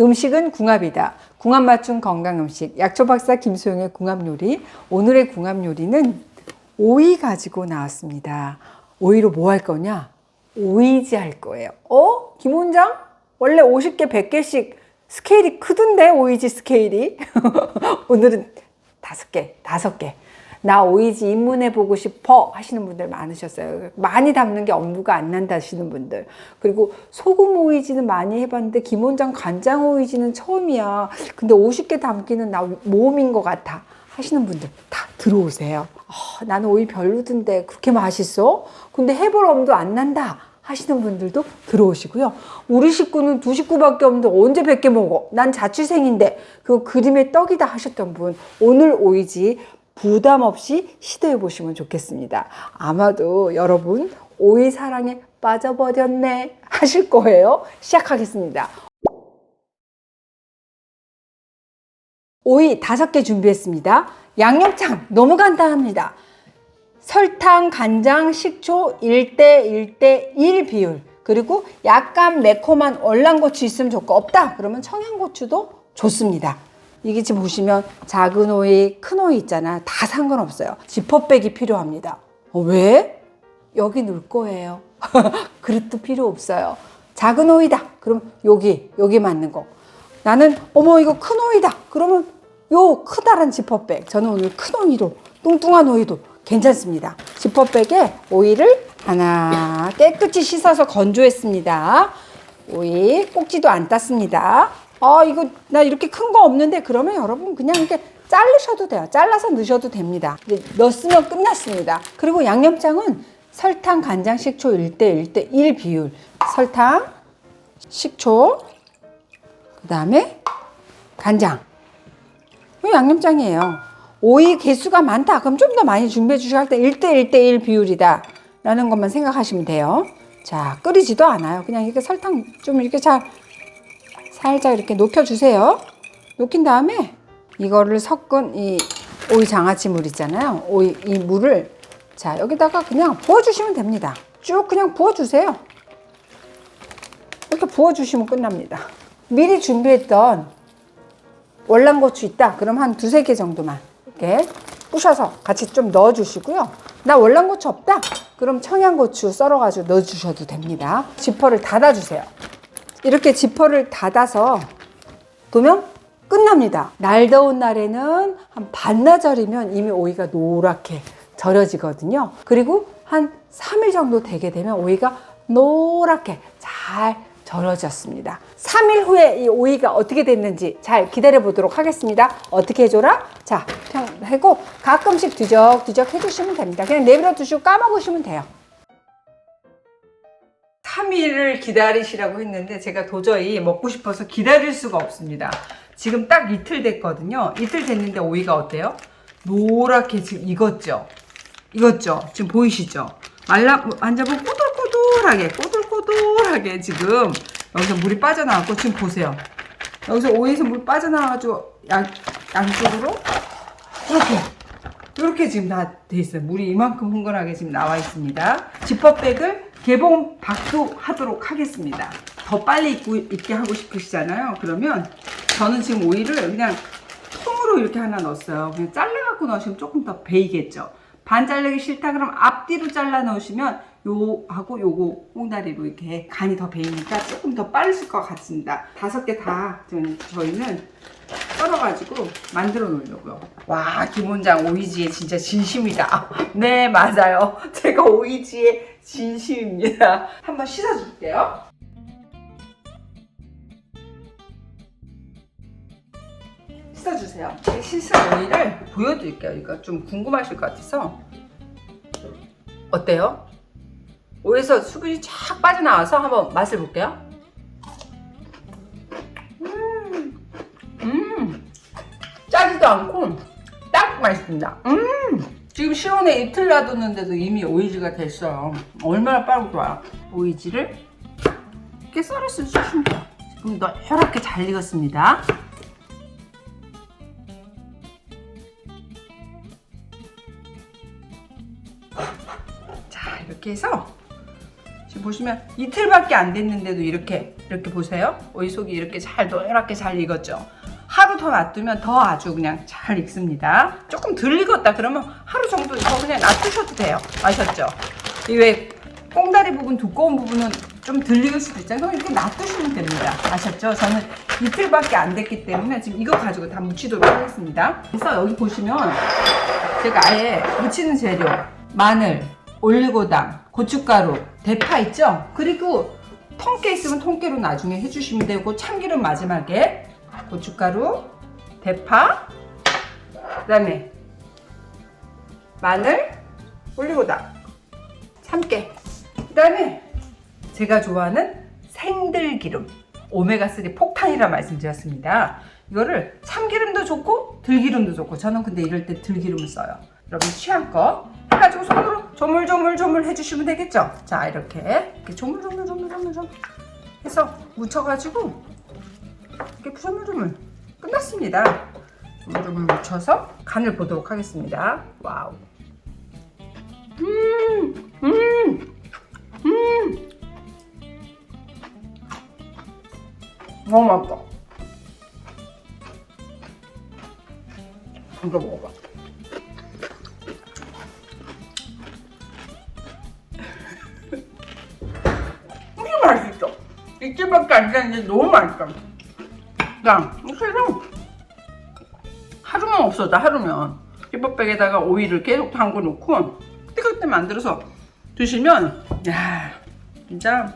음식은 궁합이다. 궁합 맞춤 건강 음식. 약초 박사 김소영의 궁합 요리. 오늘의 궁합 요리는 오이 가지고 나왔습니다. 오이로 뭐 할 거냐? 오이지 할 거예요. 어? 김 원장? 원래 50개, 100개씩 스케일이 크던데, 오이지 스케일이. 오늘은 다섯 개, 다섯 개. 나 오이지 입문해 보고 싶어 하시는 분들 많으셨어요. 많이 담는 게 업무가 안 난다 하시는 분들. 그리고 소금 오이지는 많이 해봤는데 김원장 간장 오이지는 처음이야. 근데 50개 담기는 나 모험인 것 같아. 하시는 분들 다 들어오세요. 아, 나는 오이 별로던데 그렇게 맛있어? 근데 해볼 엄도 안 난다. 하시는 분들도 들어오시고요. 우리 식구는 두 식구밖에 없는데 언제 100개 먹어? 난 자취생인데 그 그림의 떡이다 하셨던 분 오늘 오이지 부담 없이 시도해 보시면 좋겠습니다. 아마도 여러분 오이 사랑에 빠져버렸네 하실 거예요. 시작하겠습니다. 오이 다섯 개 준비했습니다. 양념장 너무 간단합니다. 설탕, 간장, 식초 1대 1대 1 비율. 그리고 약간 매콤한 월남고추 있으면 좋고 없다. 그러면 청양고추도 좋습니다. 이게 지금 보시면 작은 오이, 큰 오이 있잖아. 다 상관없어요. 지퍼백이 필요합니다. 어, 왜? 여기 넣을 거예요. 그릇도 필요 없어요. 작은 오이다. 그럼 여기, 여기 맞는 거. 나는 어머 이거 큰 오이다. 그러면 요 크다란 지퍼백. 저는 오늘 큰 오이로 뚱뚱한 오이도 괜찮습니다. 지퍼백에 오이를 하나 깨끗이 씻어서 건조했습니다. 오이 꼭지도 안 땄습니다. 아 이거 나 이렇게 큰 거 없는데 그러면 여러분 그냥 이렇게 자르셔도 돼요. 잘라서 넣으셔도 됩니다. 넣었으면 끝났습니다. 그리고 양념장은 설탕, 간장, 식초 1대 1대 1 비율. 설탕, 식초, 그 다음에 간장. 이 양념장이에요. 오이 개수가 많다. 그럼 좀 더 많이 준비해 주셔야 할 때 1대 1대 1 비율이다. 라는 것만 생각하시면 돼요. 자, 끓이지도 않아요. 그냥 이렇게 설탕 좀 이렇게 잘, 살짝 이렇게 녹여주세요. 녹인 다음에 이거를 섞은 이 오이 장아찌 물 있잖아요. 오이, 이 물을 자, 여기다가 그냥 부어주시면 됩니다. 쭉 그냥 부어주세요. 이렇게 부어주시면 끝납니다. 미리 준비했던 월남고추 있다. 그럼 한 두세 개 정도만 이렇게 부셔서 같이 좀 넣어주시고요. 나 월남고추 없다. 그럼 청양고추 썰어가지고 넣어주셔도 됩니다. 지퍼를 닫아주세요. 이렇게 지퍼를 닫아서 두면 끝납니다. 날 더운 날에는 한 반나절이면 이미 오이가 노랗게 절여지거든요. 그리고 한 3일 정도 되게 되면 오이가 노랗게 잘 절여졌습니다. 3일 후에 이 오이가 어떻게 됐는지 잘 기다려 보도록 하겠습니다. 어떻게 해줘라? 자, 그냥 하고 가끔씩 뒤적뒤적 해주시면 됩니다. 그냥 내버려 두시고 까먹으시면 돼요. 3일을 기다리시라고 했는데 제가 도저히 먹고 싶어서 기다릴 수가 없습니다. 지금 딱 이틀 됐거든요. 이틀 됐는데 오이가 어때요? 노랗게 지금 익었죠? 익었죠? 지금 보이시죠? 말라, 만져보면 꼬들꼬들하게, 꼬들꼬들하게 지금 여기서 물이 빠져나왔고 지금 보세요. 여기서 오이에서 물 빠져나와가지고 양, 양쪽으로 이렇게 이렇게 지금 다 돼 있어요. 물이 이만큼 흥건하게 지금 나와 있습니다. 지퍼백을 개봉 박도하도록 하겠습니다. 더 빨리 입고, 입게 하고 싶으시잖아요. 그러면 저는 지금 오이를 그냥 통으로 이렇게 하나 넣었어요. 그냥 잘라갖고 넣으시면 조금 더 베이겠죠. 반 자르기 싫다 그럼 앞뒤로 잘라 넣으시면 요하고 요거 꽁다리로 이렇게 간이 더 배이니까 조금 더 빠르실 것 같습니다. 다섯 개 다 저희는 썰어가지고 만들어 놓으려고요. 와, 김원장 오이지에 진짜 진심이다. 네, 맞아요. 제가 오이지에 진심입니다. 한번 씻어줄게요. 씻어주세요. 이 씻은 오이를 보여드릴게요. 이거 좀 궁금하실 것 같아서. 어때요? 오이에서 수분이 쫙 빠져나와서 한번 맛을 볼게요. 음, 짜지도 않고 딱 맛있습니다. 음, 지금 실온에 이틀 놔뒀는데도 이미 오이지가 됐어요. 얼마나 빠르고 좋아요. 오이지를 이렇게 썰어서 주시면 돼요. 지금 노랗게 잘 익었습니다. 자, 이렇게 해서 지금 보시면 이틀밖에 안 됐는데도 이렇게 이렇게 보세요. 오이 속이 이렇게 잘 노랗게 잘 익었죠. 하루 더 놔두면 더 아주 그냥 잘 익습니다. 조금 덜 익었다 그러면 하루 정도 더 그냥 놔두셔도 돼요. 아셨죠? 이왜 꽁다리 부분 두꺼운 부분은 좀 덜 익을 수도 있잖아요. 그럼 이렇게 놔두시면 됩니다. 아셨죠? 저는 이틀밖에 안 됐기 때문에 지금 이거 가지고 다 무치도록 하겠습니다. 그래서 여기 보시면 제가 아예 무치는 재료 마늘, 올리고당, 고춧가루, 대파 있죠? 그리고 통깨 있으면 통깨로 나중에 해주시면 되고 참기름 마지막에 고춧가루, 대파, 그다음에 마늘, 올리고당, 참깨, 그다음에 제가 좋아하는 생들기름 오메가3 폭탄이라 말씀드렸습니다. 이거를 참기름도 좋고 들기름도 좋고 저는 근데 이럴 때 들기름을 써요. 여러분 취향껏 해가지고 손으로 조물조물조물 해주시면 되겠죠? 자 이렇게 이렇게 조물조물조물조물 해서 묻혀가지고 이렇게 조물조물 끝났습니다. 조물조물 묻혀서 간을 보도록 하겠습니다. 와우. 음, 음, 음. 너무 맛있다. 이거 먹어봐. 이게 맛있어. 이틀밖에 안 됐는데 너무 맛있어. 야, 그래서 하루만 없어도 하루면 찌밥백에다가 오이를 계속 담궈 놓고 그때그때 만들어서 드시면 야 진짜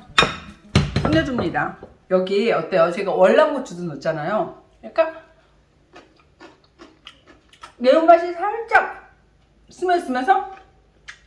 끝내줍니다. 여기 어때요? 제가 월남고추도 넣었잖아요. 약간 매운맛이 살짝 스며스면서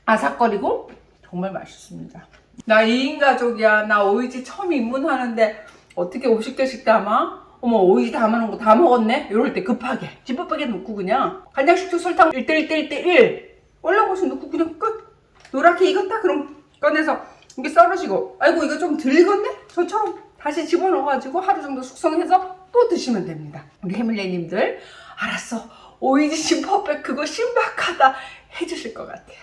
아삭거리고 정말 맛있습니다. 나 2인 가족이야. 나 오이지 처음 입문하는데 어떻게 50개씩 담아? 어머 오이지 담아놓은 거 다 먹었네? 이럴 때 급하게 집밥박에 넣고 그냥 간장, 식초, 설탕 1대 1대 1대 1 월남고추 넣고 그냥 끝 노랗게 익었다? 그럼 꺼내서 이게 썰으시고 아이고 이거 좀 덜 익었네? 저처럼 다시 집어넣어가지고 하루 정도 숙성해서 또 드시면 됩니다. 우리 해밀레님들 알았어 오이지 집밥백 그거 신박하다 해주실 것 같아요.